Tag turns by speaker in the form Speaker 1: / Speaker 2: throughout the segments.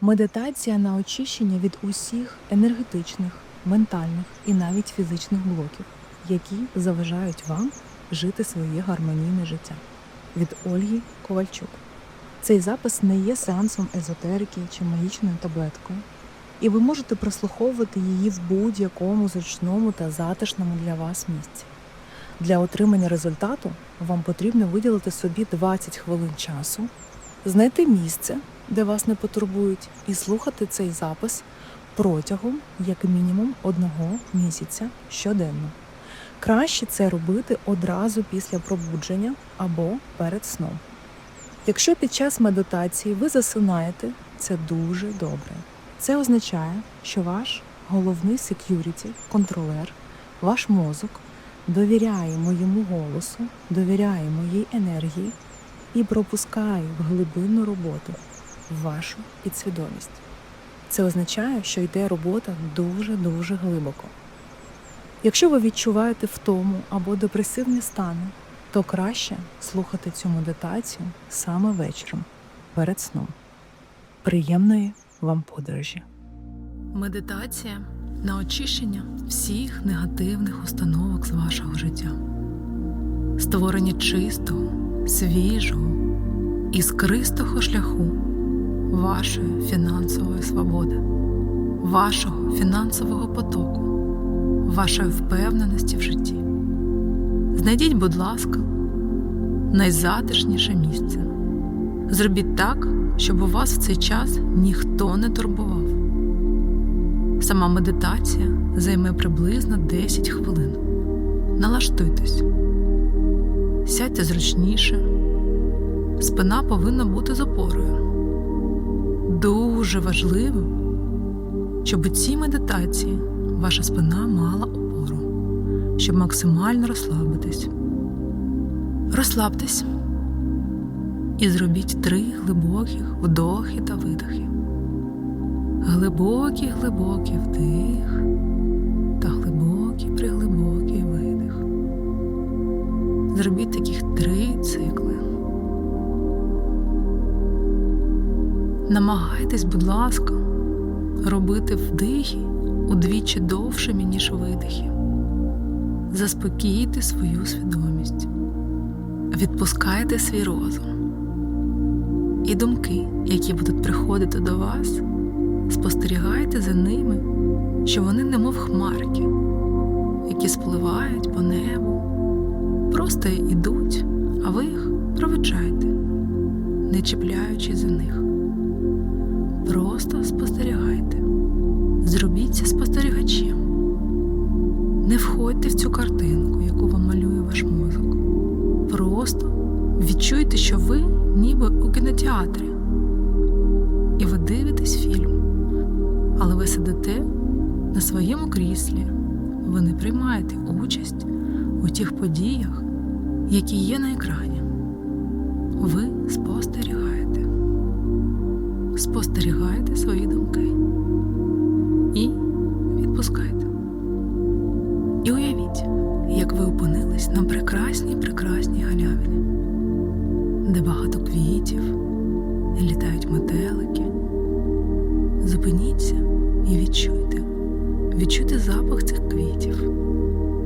Speaker 1: Медитація на очищення від усіх енергетичних, ментальних і навіть фізичних блоків, які заважають вам жити своє гармонійне життя. Від Ольги Ковальчук. Цей запис не є сеансом езотерики чи магічною таблеткою, і ви можете прослуховувати її в будь-якому зручному та затишному для вас місці. Для отримання результату вам потрібно виділити собі 20 хвилин часу, знайти місце, де вас не потурбують, і слухати цей запис протягом як мінімум одного місяця щоденно. Краще це робити одразу після пробудження або перед сном. Якщо під час медитації ви засинаєте, це дуже добре. Це означає, що ваш головний сек'юріті, контролер, ваш мозок довіряє моєму голосу, довіряє моїй енергії і пропускає в глибинну роботу в вашу підсвідомість. Це означає, що йде робота дуже-дуже глибоко. Якщо ви відчуваєте втому або депресивні стани, то краще слухати цю медитацію саме вечором перед сном. Приємної вам подорожі! Медитація на очищення всіх негативних установок з вашого життя, створення чистого, свіжого, іскристого шляху вашої фінансової свободи, вашого фінансового потоку, вашої впевненості в житті. Знайдіть, будь ласка, найзатишніше місце. Зробіть так, щоб у вас в цей час ніхто не турбував. Сама медитація займе приблизно 10 хвилин. Налаштуйтесь, сядьте зручніше, спина повинна бути з опорою. Дуже важливо, щоб у цій медитації ваша спина мала опору, щоб максимально розслабитись. Розслабтесь і зробіть три глибоких вдохи та видохи. Глибокий, глибокий вдих та глибокий, приглибокий видих. Зробіть таких три цикли. Намагайтесь, будь ласка, робити вдихи удвічі довшими, ніж видихи. Заспокійте свою свідомість, відпускайте свій розум і думки, які будуть приходити до вас, спостерігайте за ними, що вони немов хмарки, які спливають по небу, просто йдуть, а ви їх проведжайте, не чіпляючись за них. Просто спостерігайте, зробіться спостерігачем. Не входьте в цю картинку, яку вам малює ваш мозок. Просто відчуйте, що ви ніби у кінотеатрі, і ви дивитесь фільм, але ви сидите на своєму кріслі, ви не приймаєте участь у тих подіях, які є на екрані. Ви спостерігаєте. Спостерігайте свої думки і відпускайте. І уявіть, як ви опинились на прекрасній прекрасній галявині, де багато квітів, і літають метелики. Зупиніться і відчуйте, відчуйте запах цих квітів,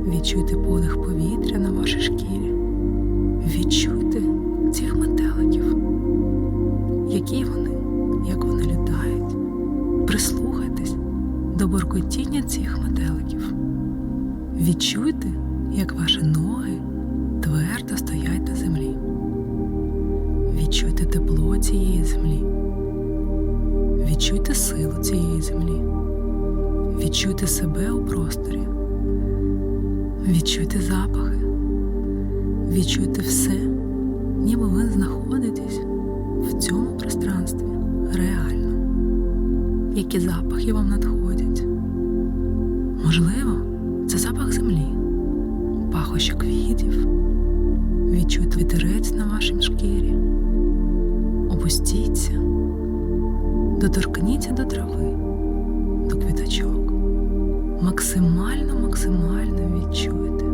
Speaker 1: відчуйте подих повітря на вашій шкірі, відчуйте буркотіння цих метеликів. Відчуйте, як ваші ноги твердо стоять на землі. Відчуйте тепло цієї землі. Відчуйте силу цієї землі. Відчуйте себе у просторі. Відчуйте запахи. Відчуйте все, ніби ви знаходитесь в цьому пространстві реально. Які запахи вам надходять? Можливо, це запах землі, пахощі квітів. Відчуйте вітерець на вашій шкірі. Опустіться, доторкніться до трави, до квіточок. Максимально, максимально відчуйте.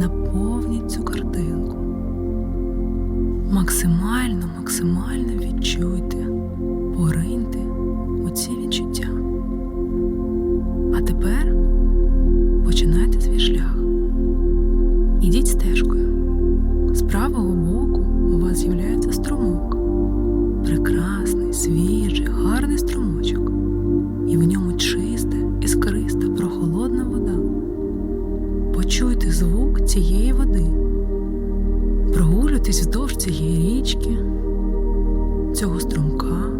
Speaker 1: Наповніть цю картинку. Максимально, максимально прогулюйтесь вздовж цієї річки, цього струмка,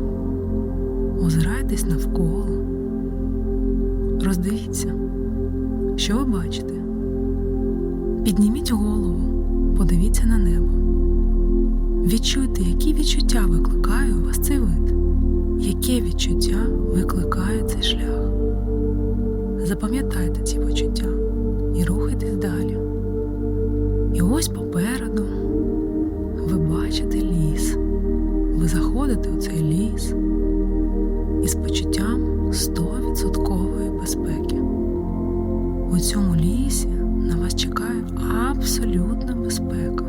Speaker 1: озирайтесь навколо, роздивіться, що ви бачите. Підніміть голову, подивіться на небо. Відчуйте, які відчуття викликає у вас цей вид, яке відчуття викликає цей шлях. Запам'ятайте ці почуття і рухайтесь далі. І ось попереду бачите ліс. Ви заходите у цей ліс із почуттям 100% безпеки. У цьому лісі на вас чекає абсолютна безпека.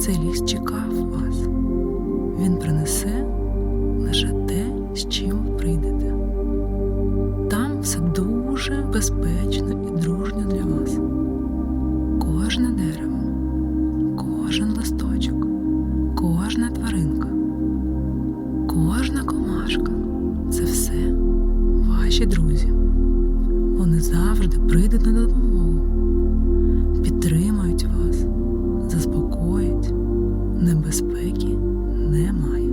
Speaker 1: Цей ліс чекав вас. Він принесе лише те, з чим прийдете. Там все дуже безпечно кожна комашка це все ваші друзі. Вони завжди прийдуть на допомогу, підтримають вас, заспокоять. Небезпеки немає.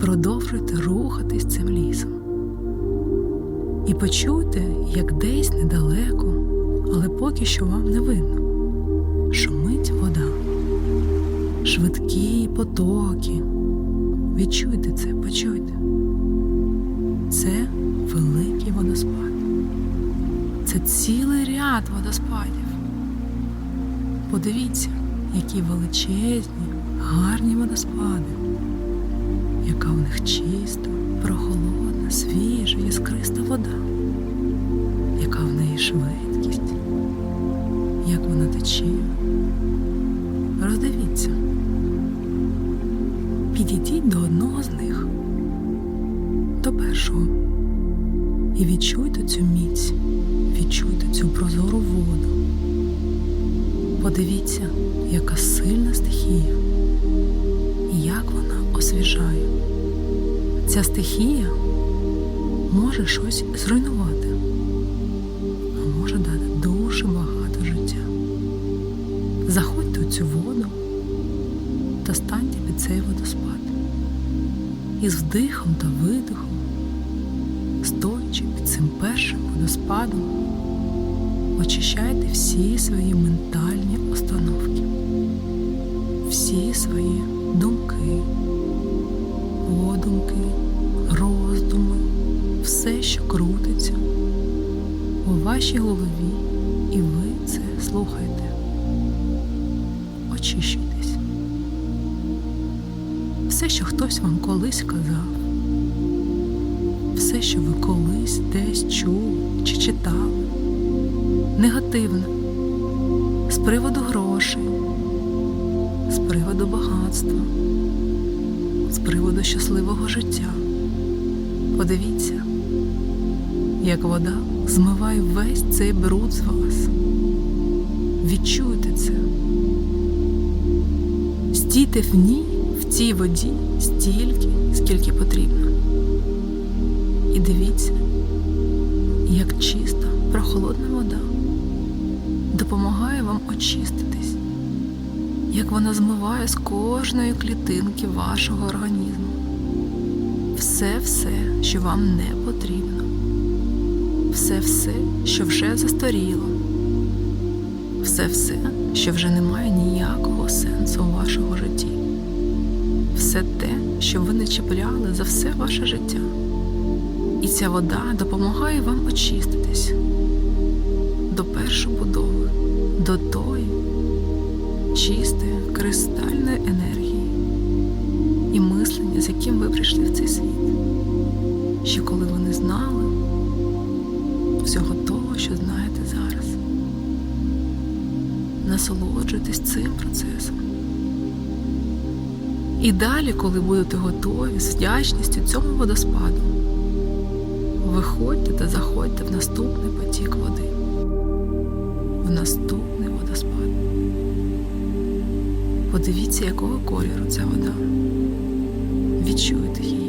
Speaker 1: Продовжуйте рухатись цим лісом. І почуйте, як десь недалеко, але поки що вам не видно. Шумить вода, швидкі це, почуйте. Це великий водоспад. Це цілий ряд водоспадів. Подивіться, які величезні, гарні водоспади, яка в них чиста, прохолодна, свіжа, яскриста вода, яка в неї швидкість, як вона тече. Роздивіться, підійдіть до одного з них, до першого, і відчуйте цю міць, відчуйте цю прозору воду. Подивіться, яка сильна стихія, і як вона освіжає. Ця стихія може щось зруйнувати, І з вдихом та видихом, стоячи під цим першим водоспадом, очищайте всі свої ментальні установки, всі свої думки, подумки, роздуми, все, що крутиться у вашій голові, і ви це слухаєте. Очищуйтесь. Що хтось вам колись казав, все, що ви колись десь чули чи читали негативне з приводу грошей, з приводу багатства, з приводу щасливого життя. Подивіться, як вода змиває весь цей бруд з вас. Відчуйте це. Стійте в ній, цій воді стільки, скільки потрібно. І дивіться, як чиста, прохолодна вода допомагає вам очиститись, як вона змиває з кожної клітинки вашого організму. Все-все, що вам не потрібно, все-все, що вже застаріло, все-все, що вже не має ніякого сенсу у вашому житті, все те, що ви не чіпляли за все ваше життя. І ця вода допомагає вам очиститись до першої будови, до тої чистої кристальної енергії і мислення, з яким ви прийшли в цей світ. Ще коли ви не знали всього того, що знаєте зараз. Насолоджуйтесь цим процесом. І далі, коли будете готові з вдячністю цьому водоспаду, виходьте та заходьте в наступний потік води, в наступний водоспад. Подивіться, якого кольору ця вода. Відчуйте її.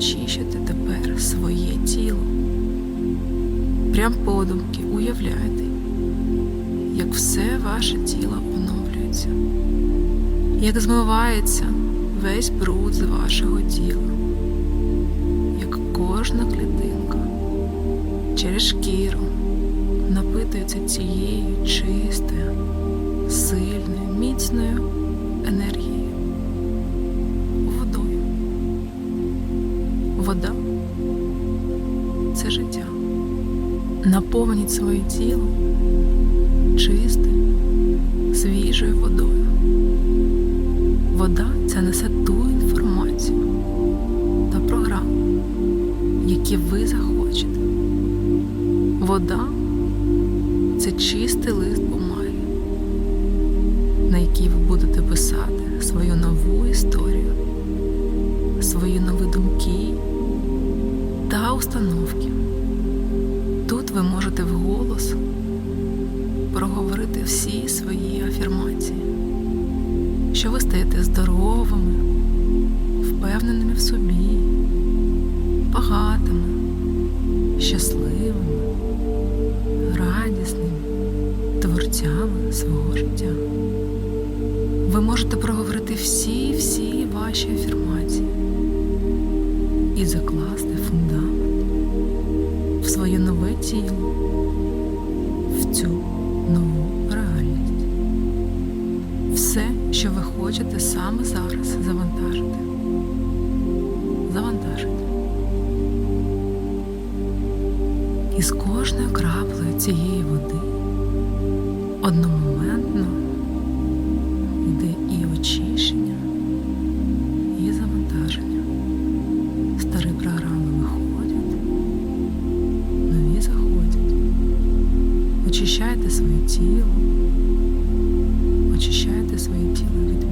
Speaker 2: очищуєте тепер своє тіло. Прям подумки уявляйте, як все ваше тіло оновлюється, як змивається весь бруд з вашого тіла, як кожна клітинка через шкіру напитується цією чистою, сильною, міцною енергією, водою. Вода це життя. Наповніть своє тіло чистою, свіжою водою. Вода це несе ту інформацію та програму, які ви захочете. Вода це чистий лист бумаги, на який ви будете писати свою нову історію, свої нові думки та установки. Тут ви можете вголос проговорити всі свої афірмації, що ви стаєте здоровими, впевненими в собі, багатими, щасливими, радісними, творцями свого життя. Ви можете проговорити всі-всі ваші афірмації і закласти фундамент в своє нове тіло, хочете саме зараз завантажити. Завантажити. І з кожною краплею цієї води одномоментно йде і очищення, і завантаження. Старі програми виходять, нові заходять. Очищайте своє тіло, очищайте своє тіло від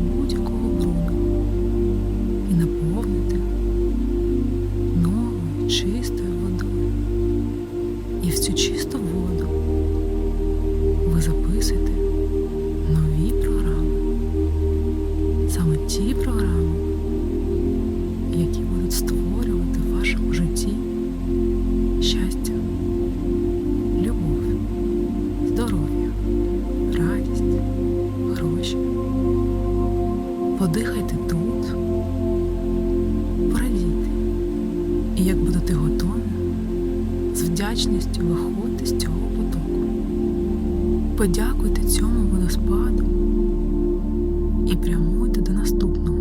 Speaker 2: І як будете готові, з вдячністю виходьте з цього потоку. Подякуйте цьому водоспаду і прямуйте до наступного.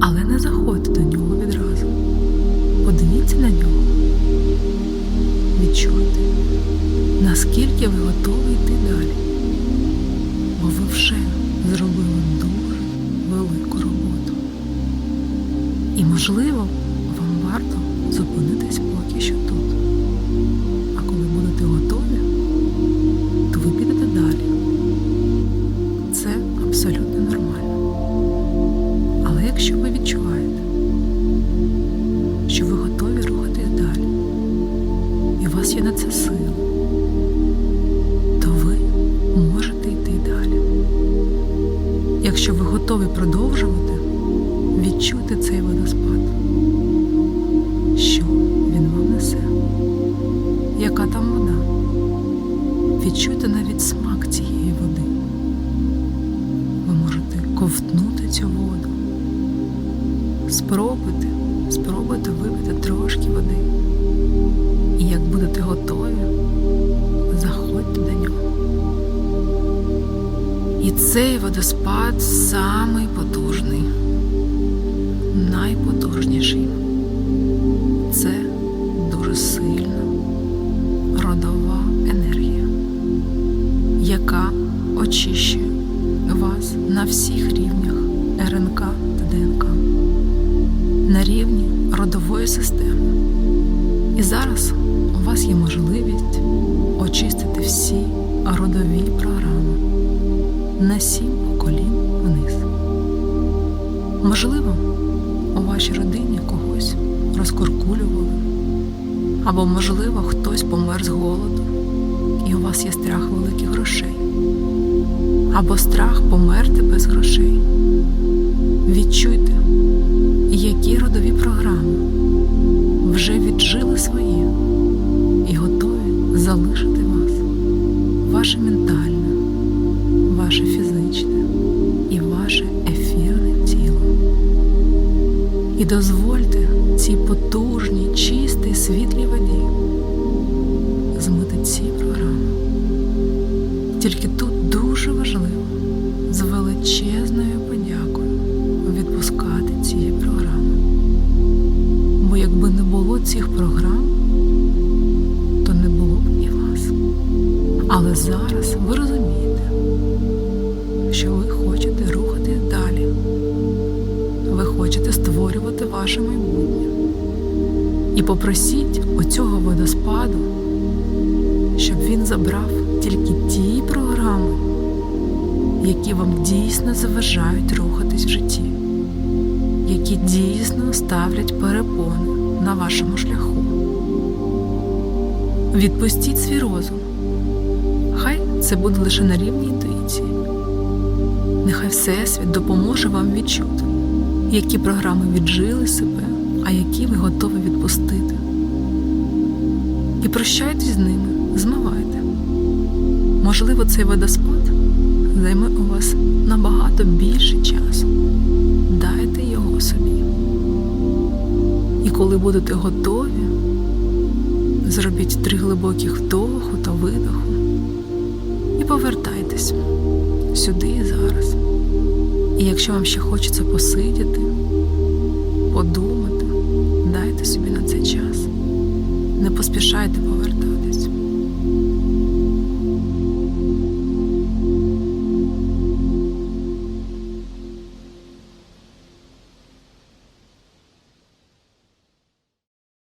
Speaker 2: Але не заходьте до нього відразу. Подивіться на нього. Відчуйте, наскільки ви готові йти далі. Бо ви вже зробили дуже велику роботу. І, можливо, варто зупинитись поки що тут. А коли будете готові, то ви підете далі. Це абсолютно нормально. Але якщо ви відчуваєте, що ви готові рухатись далі, і у вас є на це сили, то ви можете йти далі. Якщо ви готові продовжувати, відчуйте цей водоспад. Цей водоспад самий потужний, найпотужніший. Це дуже сильна родова енергія, яка очищує Або, можливо, хтось помер з голоду, і у вас є страх великих грошей, або страх померти без грошей. Відчуйте, які родові програми вже віджили свої і готові залишити вас, ваше ментальне, ваше фізичне і ваше ефірне тіло. І дозвольте цій потужній, чистій, світлій воді змити ці програми. Тільки тут попросіть оцього водоспаду, щоб він забрав тільки ті програми, які вам дійсно заважають рухатись в житті, які дійсно ставлять перепони на вашому шляху. Відпустіть свій розум. Хай це буде лише на рівні інтуїції. Нехай Всесвіт допоможе вам відчути, які програми віджили себе, а які ви готові відпустити. І прощайтесь з ними, змивайте. Можливо, цей водоспад займе у вас набагато більше часу. Дайте його собі. І коли будете готові, зробіть три глибоких вдоху та видоху і повертайтесь сюди і зараз. І якщо вам ще хочеться посидіти, подумати, дайте собі на це час. Не поспішайте повертатися.